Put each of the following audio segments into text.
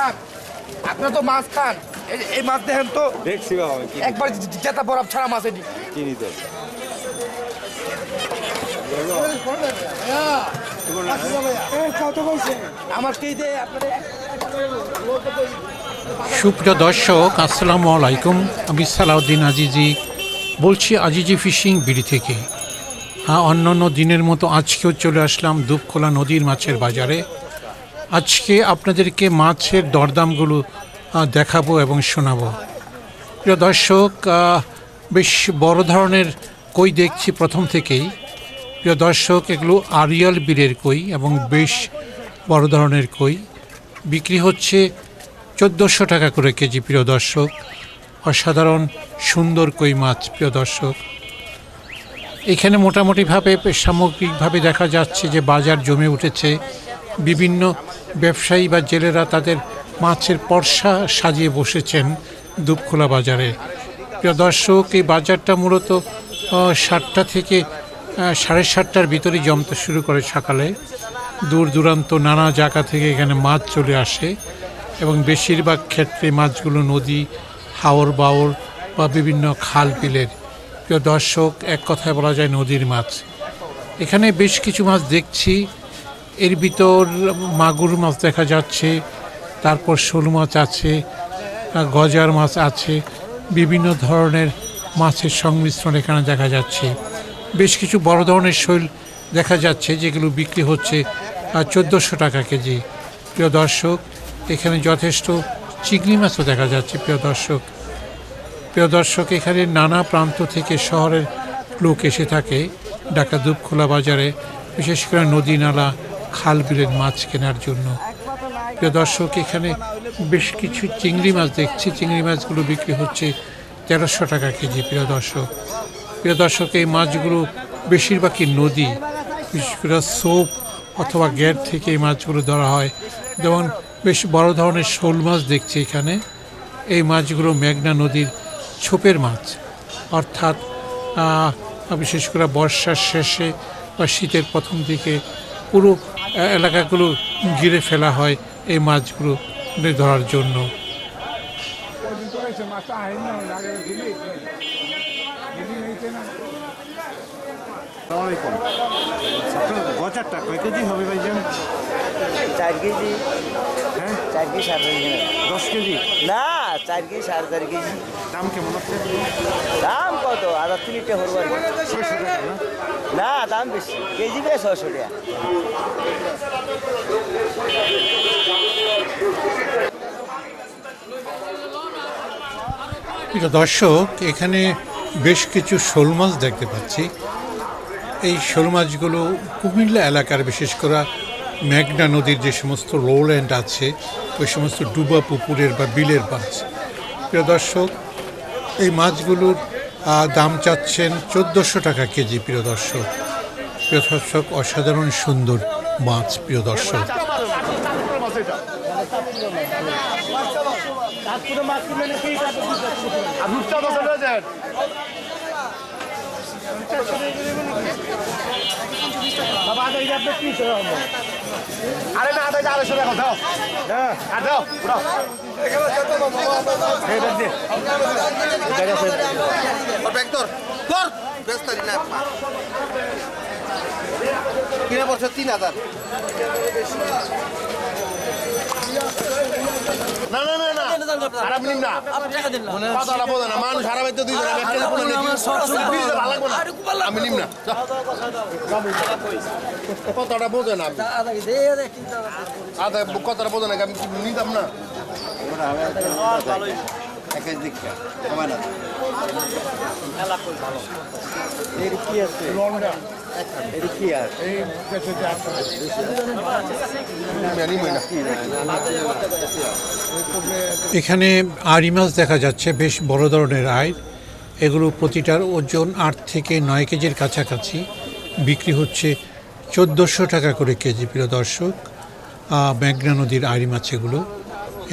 খান আপনারা তো মাছ খান। এই মাছ দেখেন তো। দেখছি বাবা একবার জেতা বরফ ছাড়া মাছ এটি। চিনি তো আমার কে দে আপনাদের সুপ্রিয় দর্শক আসসালামু আলাইকুম। আমি সালাউদ্দিন আজিজি। বলছি আজিজি ফিশিং বিড়ি থেকে। হ্যাঁ অন্যান্য দিনের মতো আজকেও চলে আসলাম দুপখোলা নদীর মাছের বাজারে। আজকে আপনাদেরকে মাছের দরদামগুলো দেখাবো এবং শোনাবো। প্রিয় দর্শক বেশ বড় ধরনের কই দেখছি প্রথম থেকেই। প্রিয় দর্শক, এগুলো আরিয়াল বীরের কই এবং বেশ বড় ধরনের কই। বিক্রি হচ্ছে চোদ্দোশো টাকা করে কেজি, প্রিয় দর্শক। অসাধারণ, সুন্দর কই মাছ, প্রিয় দর্শক। এখানে মোটামুটিভাবে সামগ্রিকভাবে দেখা যাচ্ছে যে বাজার জমে উঠেছে। বিভিন্ন ব্যবসায়ী বা জেলেরা তাদের মাছের পর্সা সাজিয়ে বসেছেন দুপখোলা বাজারে। প্রিয় দর্শক, এই বাজারটা মূলত সাতটা থেকে সাড়ে সাতটার ভিতরেই জমতে শুরু করে সকালে। দূর দূরান্ত নানা জায়গা থেকে এখানে মাছ চলে আসে এবং বেশিরভাগ ক্ষেত্রে মাছগুলো নদী, হাওর বাওর বা বিভিন্ন খাল বিলের। প্রিয় দর্শক, এক কথায় বলা যায় নদীর মাছ। এখানে বেশ কিছু মাছ দেখছি। এর ভিতর মাগুর মাছ দেখা যাচ্ছে, তারপর শোল মাছ আছে গজার মাছ আছে, বিভিন্ন ধরনের মাছের সংমিশ্রণ এখানে দেখা যাচ্ছে। বেশ কিছু বড় ধরনের শৈল দেখা যাচ্ছে যেগুলো বিক্রি হচ্ছে চোদ্দোশো টাকা কেজি। প্রিয় দর্শক, এখানে যথেষ্ট চিংড়ি মাছও দেখা যাচ্ছে, প্রিয় দর্শক। প্রিয় দর্শক, এখানে নানা প্রান্ত থেকে শহরের লোক এসে থাকে ঢাকা দুপখোলা বাজারে, বিশেষ করে নদী নালা খাল বিলের মাছ কেনার জন্য। প্রিয় দর্শক, এখানে বেশ কিছু চিংড়ি মাছ দেখছি। চিংড়ি মাছগুলো বিক্রি হচ্ছে তেরোশো টাকা কেজি, প্রিয় দর্শক। প্রিয় দর্শক, এই মাছগুলো বেশিরভাগই নদী, বিশেষ করে সোপ অথবা গ্যাট থেকে এই মাছগুলো ধরা হয়। যেমন বেশ বড় ধরনের শোল মাছ দেখছি এখানে। এই মাছগুলো মেঘনা নদীর ছোপের মাছ। অর্থাৎ বিশেষ করে বর্ষার শেষে বা শীতের প্রথম দিকে পুরো এলাকাগুলো ঘিরে ফেলা হয় এই মাছগুলো ধরার জন্য। গজারটা কয় কেজি হবে ভাইজান চার কেজি। হ্যাঁ? চার কেজি কেজি দশ কেজি না চার কেজি সাড়ে চার কেজি দাম কেমন দাম কত? আধা তিনটে হরবার। না? না দাম বেশি। কেজি বেশ ছশো টাকা। প্রিয় দর্শক এখানে বেশ কিছু শোল মাছ দেখতে পাচ্ছি। এই শোল মাছগুলো কুমিল্লা এলাকার বিশেষ করে মেঘনা নদীর যে সমস্ত লোল্যান্ড আছে ওই সমস্ত ডুবা পুকুরের বা বিলের মাছ প্রিয় দর্শক, এই মাছগুলোর দাম চাচ্ছেন চোদ্দোশো টাকা কেজি, প্রিয় দর্শক। প্রিয় দর্শক, অসাধারণ সুন্দর মাছ, প্রিয় দর্শক। আরে না আদায় আড়াইশো টাকা দাও হ্যাঁ। আর দাও দাও কিনে পড়ছে তিন হাজার। না না খারাপ নিন না। কথাটা বোঝে না। মানুষ হারা বাইতে দুই জনে একটা কোনো নাকি ভালো লাগবে না। আমি নিম না কথাটা বোঝে না। কথাটা বোঝে না আমি নিতাম না? আমার না কি আছে? এখানে আড়ি মাছ দেখা যাচ্ছে, বেশ বড় ধরনের আয় এগুলো প্রতিটার ওজন আট থেকে নয় কেজির কাছাকাছি। বিক্রি হচ্ছে চোদ্দোশো টাকা করে কেজি, প্রিয় দর্শক। মেঘনা নদীর আড়ি মাছ এগুলো।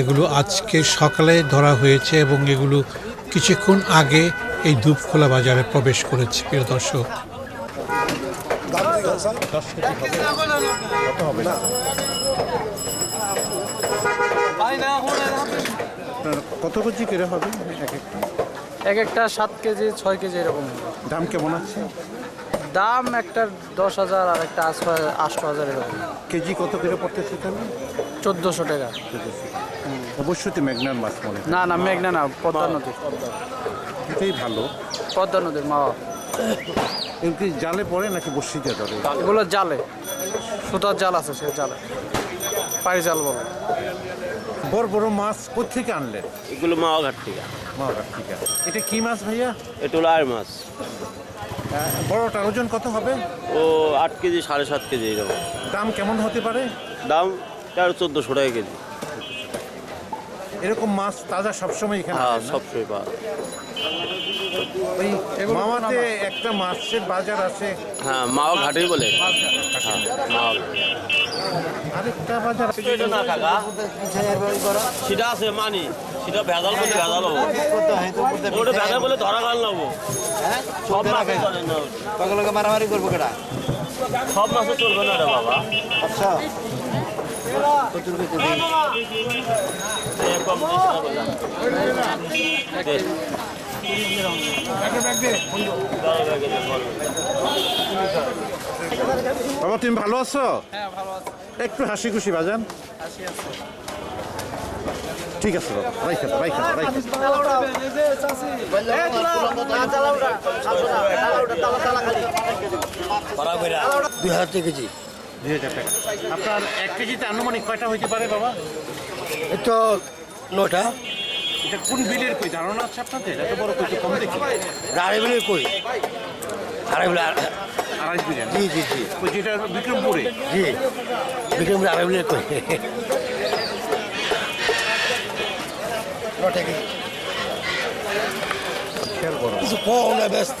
এগুলো আজকে সকালে ধরা হয়েছে এবং এগুলো কিছুক্ষণ আগে এই ধূপখোলা বাজারে প্রবেশ করেছে, প্রিয় দর্শক। কত কেজি করে হবে? এক একটা? এক একটা সাত কেজি ছয় কেজি এরকম দাম কেমন আছে? দাম একটা দশ হাজার আর একটা আষ্ট হাজার এরকম। কেজি কত করে পড়তেছে তাহলে? চোদ্দোশো টাকা। অবশ্যই তো মেঘনার মাছ মনে না না মেঘনা না পদ্মা নদী এটাই ভালো। পদ্মা নদীর মাওয়া এগুলো কি জালে পড়ে নাকি বসিতে ধরে এগুলো জালে। সুতার জাল আছে সে জালে। পাই জাল বলে। বড় বড় মাছ কোথেকে আনলেন? এগুলো মাওয়া ঘাট থেকে। ঠিক আছে এটা কি মাছ ভাইয়া? এটা হলো আর মাছ। বড়টার ওজন কত হবে? ও আট কেজি সাড়ে সাত কেজি এরকম। দাম কেমন হতে পারে? দাম তেরো চোদ্দোশো টাকা কেজি। এরকম মাছ তাজা সবসময় এখানে হ্যাঁ সবসময় পাওয়া মামাতে একটা মাছের বাজার আছে। হ্যাঁ মাওয়া ঘাটেই বলে। হ্যাঁ মাওয়া আরেকটা বাজার আছে। সেটা আছে মানি। সেটা ভেজাল বলে ভেজাল হব। ওটা ভেজাল বলে ধরা গাল নেব সব মাছে চলে না পাগলকে মারামারি করব কেটা সব মাছে চলবে না রে বাবা। আচ্ছা। বাবা তুমি ভালো আছো? একটু হাসি খুশি বাজান ঠিক আছে রাইখা রাইখা রাইখা। দুই হাজার কেজি। দুই হাজার টাকা। আপনার এক কেজিতে আনুমানিক কয়টা হইতে পারে বাবা? এই তো নটা এটা কোন বিলের কই? ধারণা আছে আপনাদের? এত বড় কই তো কম দেখি। আড়াই বিলের কই? আড়াই বিলে আড়াই বিলের জি জি জি। ওই যেটা বিক্রমপুরে? জি। বিক্রমপুর আড়াই বিলের কই? কেজি কিছু কম না ব্যস্ত।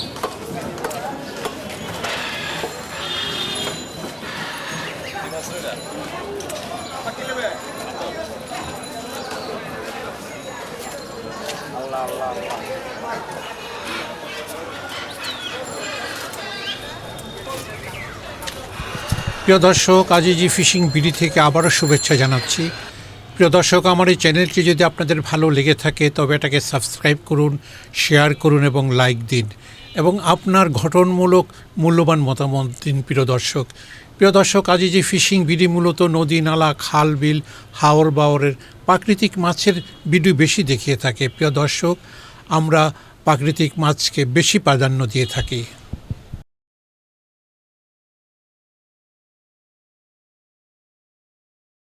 প্রিয় দর্শক, আজিজি ফিশিং বিডি থেকে আবারও শুভেচ্ছা জানাচ্ছি। প্রিয় দর্শক, আমার এই চ্যানেলটি যদি আপনাদের ভালো লেগে থাকে, তবে এটাকে সাবস্ক্রাইব করুন, শেয়ার করুন এবং লাইক দিন। এবং আপনার ঘটনমূলক মূল্যবান মতামত দিন, প্রিয় দর্শক। প্রিয় দর্শক আজিজি ফিশিং বিডি মূলত নদী, নালা, খাল, বিল, হাওর বাওরের প্রাকৃতিক মাছের বিডি বেশি দেখিয়ে থাকে। প্রিয় দর্শক, আমরা প্রাকৃতিক মাছকে বেশি প্রাধান্য দিয়ে থাকি।